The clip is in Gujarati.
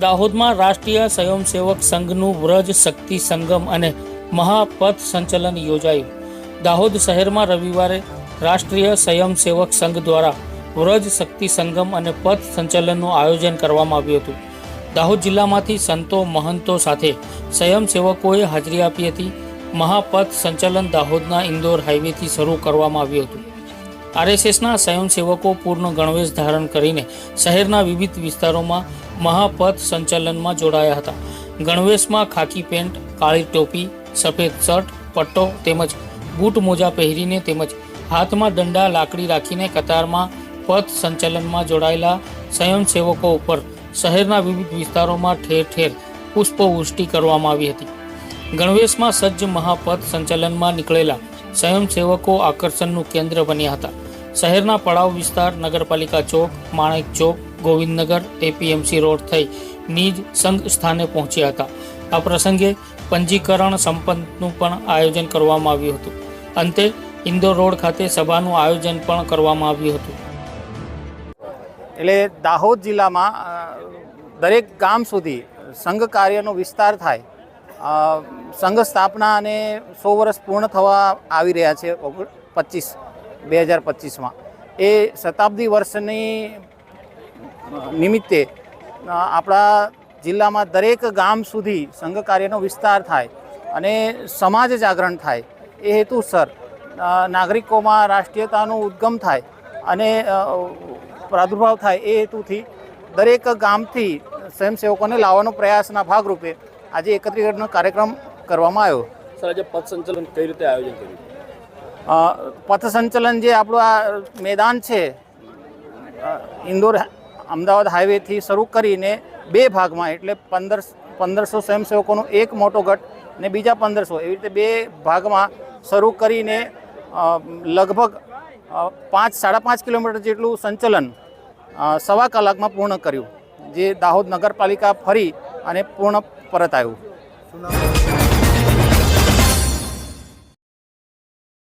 દાહોદમાં રાષ્ટ્રીય સ્વયંસેવક સંઘનું વ્રજ શક્તિ સંગમ અને મહાપથ સંચલન યોજાયું. દાહોદ શહેરમાં રવિવારે રાષ્ટ્રીય સ્વયંસેવક સંઘ દ્વારા વ્રજ શક્તિ સંગમ અને પથ સંચલનનું આયોજન કરવામાં આવ્યું હતું. દાહોદ જિલ્લામાંથી સંતો મહંતો સાથે સ્વયંસેવકોએ હાજરી આપી હતી. મહાપથ સંચલન દાહોદના ઇન્દોર હાઈવેથી શરૂ કરવામાં આવ્યું હતું. આરએસએસના સ્વયંસેવકો પૂર્ણ ગણવેશ ધારણ કરીને શહેરના વિવિધ વિસ્તારોમાં મહાપથ સંચાલનમાં જોડાયા હતા. ગણવેશમાં ખાકી પેન્ટ, કાળી ટોપી, સફેદ શર્ટ, પટ્ટો તેમજ બૂટ મોજા પહેરીને તેમજ હાથમાં દંડા, લાકડી રાખીને કતારમાં પથ સંચાલનમાં જોડાયેલા સ્વયંસેવકો ઉપર શહેરના વિવિધ વિસ્તારોમાં ઠેર ઠેર પુષ્પવૃષ્ટિ કરવામાં આવી હતી. ગણવેશમાં સજ્જ મહાપથ સંચાલનમાં નીકળેલા સ્વયંસેવકો આકર્ષણનું કેન્દ્ર બન્યા હતા. શહેરના પડાવ વિસ્તાર, નગરપાલિકા ચોક, માણેક ચોક, ગોવિંદનગર, એપીએમસી રોડ થઈ નિજ સંઘ સ્થાને પહોંચ્યા હતા. આ પ્રસંગે પંજીકરણ સંપન્નનું પણ આયોજન કરવામાં આવ્યું હતું. અંતે ઇન્દોર રોડ ખાતે સભાનું આયોજન પણ કરવામાં આવ્યું હતું. એટલે દાહોદ જિલ્લામાં દરેક ગામ સુધી સંઘ કાર્યનો વિસ્તાર થાય. સંઘ સ્થાપના અને સો વર્ષ પૂર્ણ થવા આવી રહ્યા છે પચીસ, બે હજાર પચીસમાં. એ શતાબ્દી વર્ષની નિમિત્તે આપણા જિલ્લામાં દરેક ગામ સુધી સંઘ કાર્યનો વિસ્તાર થાય અને સમાજ જાગરણ થાય. એ હેતુસર નાગરિકોમાં રાષ્ટ્રીયતાનું ઉદ્ગમ થાય અને પ્રાદુર્ભાવ થાય એ હેતુથી દરેક ગામથી સ્વયંસેવકોને લાવવાનો પ્રયાસના ભાગરૂપે આજે એકત્રીકરણનો કાર્યક્રમ કરવામાં આવ્યો? સર આજે પથ સંચલન કઈ રીતે આયોજન કર્યું? પથ સંચલન જે આપણું આ મેદાન છે ઇન્દોર અમદાવાદ હાઈવેથી શરૂ કરીને બે ભાગમાં એટલે પંદર પંદરસો સ્વયંસેવકોનો એક મોટો ગટ ને બીજા પંદરસો એવી રીતે બે ભાગમાં શરૂ કરીને લગભગ પાંચ સાડા પાંચ કિલોમીટર જેટલું સંચલન સવા કલાકમાં પૂર્ણ કર્યું જે દાહોદ નગરપાલિકા ફરી અને પૂર્ણ પરત આવ્યું.